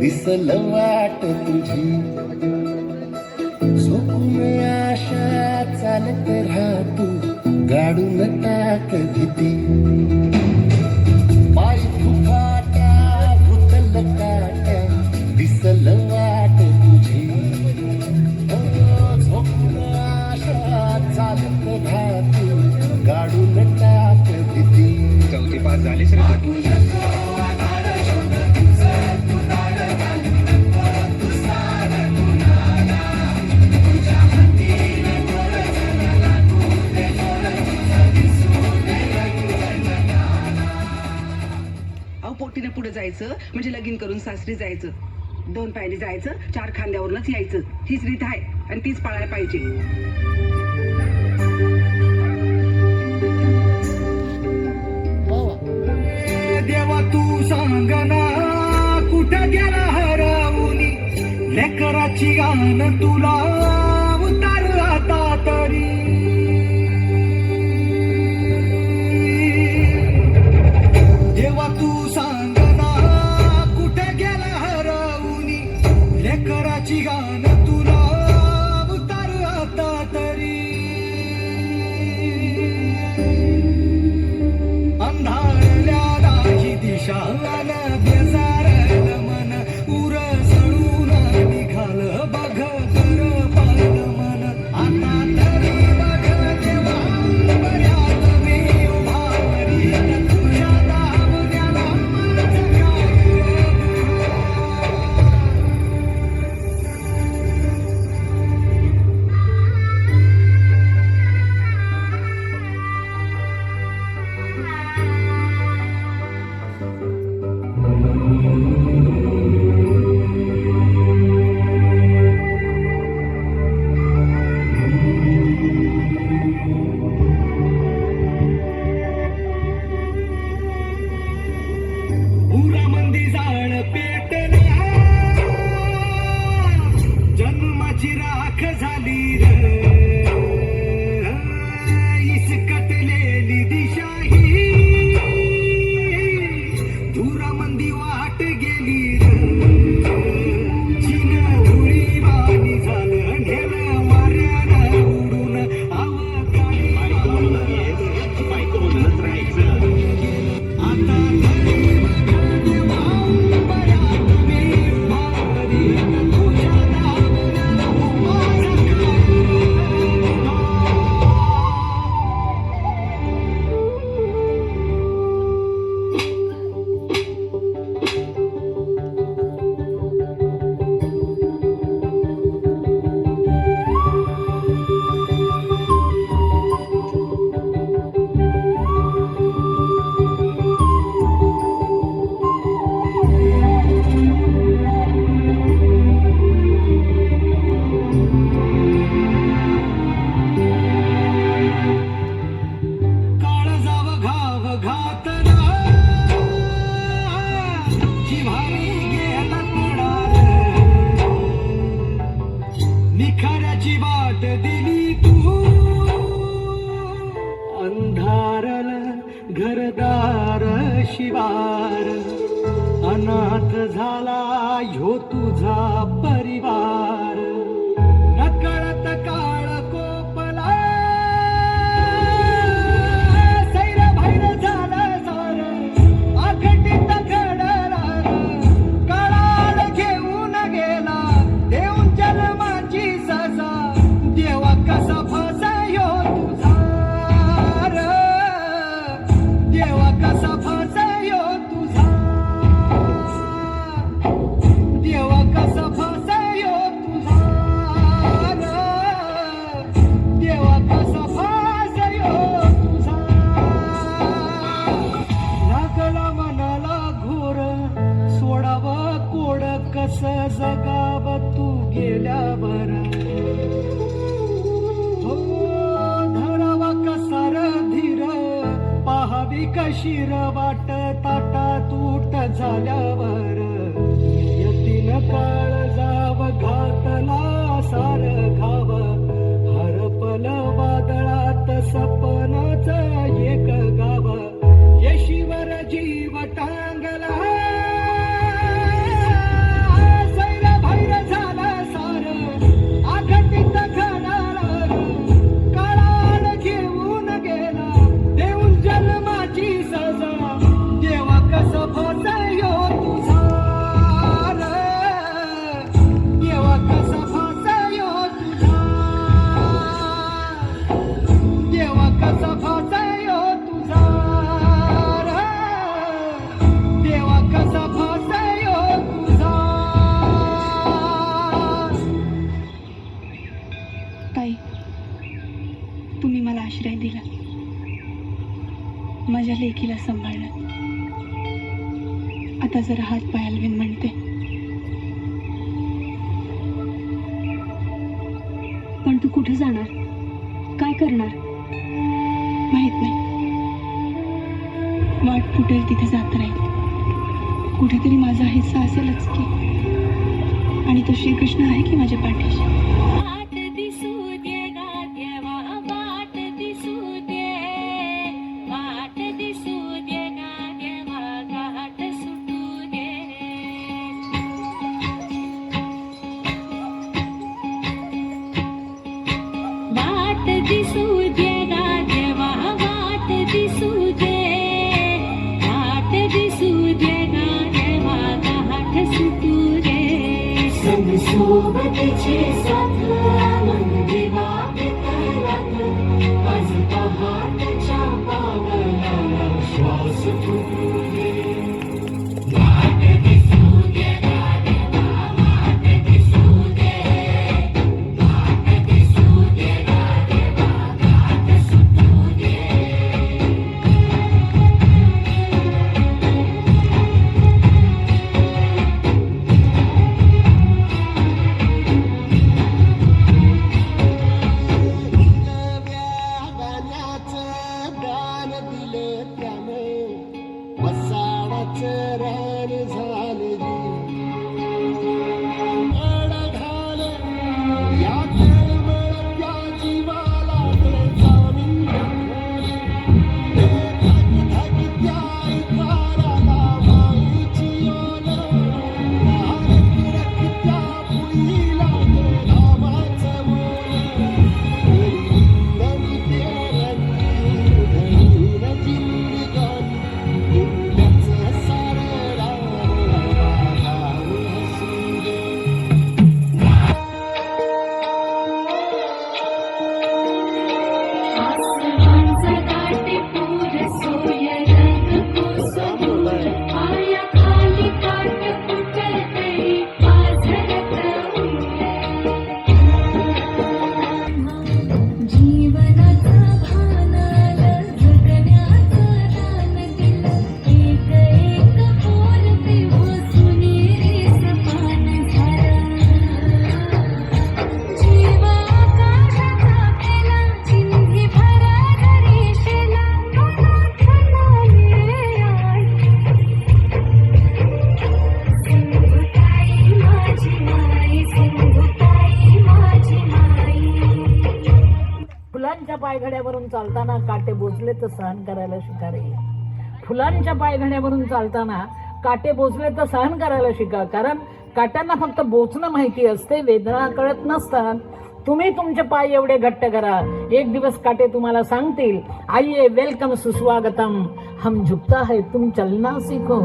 दिसल वाट तुझी. झोपून आशा चालत राहतो गाडून टाक भीती. पाय फुफाटा भुतल काटा दिसल वाट तुझी. हो, झोपून आशा चालत गाडून टाक चौथी झालीस रे पुढे जायचं म्हणजे लगीन करून सासरी जायचं. दोन पायरी जायचं चार खांद्यावरूनच यायचं. हीच रीत आहे आणि तीच पाळायला पाहिजे. देवा तू सांगना कुठं गेला हरवून लेकराची गाणं तुला निखाऱ्याची वाट दिली तू. अंधारल घरदार शिवार. अनाथ झाला ह्यो तुझा परिवार. कस जगाव तू गेल्यावर? हो धरावा कसार धीर? पाहावी कशीर वाट? ताटा तूट झाल्यावर? यतीन का ताई तुम्ही मला आश्रय दिला. माझ्या लेकीला सांभाळला. आता जरा हात पाय हलवीन म्हणते. पण तू कुठे जाणार? काय करणार? फुटेल तिथे जात राहील. कुठेतरी माझा हिस्सा असेलच की. आणि तो श्रीकृष्ण आहे की माझ्या पाठीशी? It is 你问 काटे बोचले तर सहन करायला शिका रे फुलांच्या पायघड्यावरून चालताना काटे बोचले तर सहन करायला शिका. कारण काट्यांना फक्त बोचणं माहिती असते वेदना कळत नसतात. तुम्ही तुमचे पाय एवढे घट्ट करा. एक दिवस काटे तुम्हाला सांगतील आइए वेलकम सुस्वागतम. हम झुकता है तुम चलना सीखो.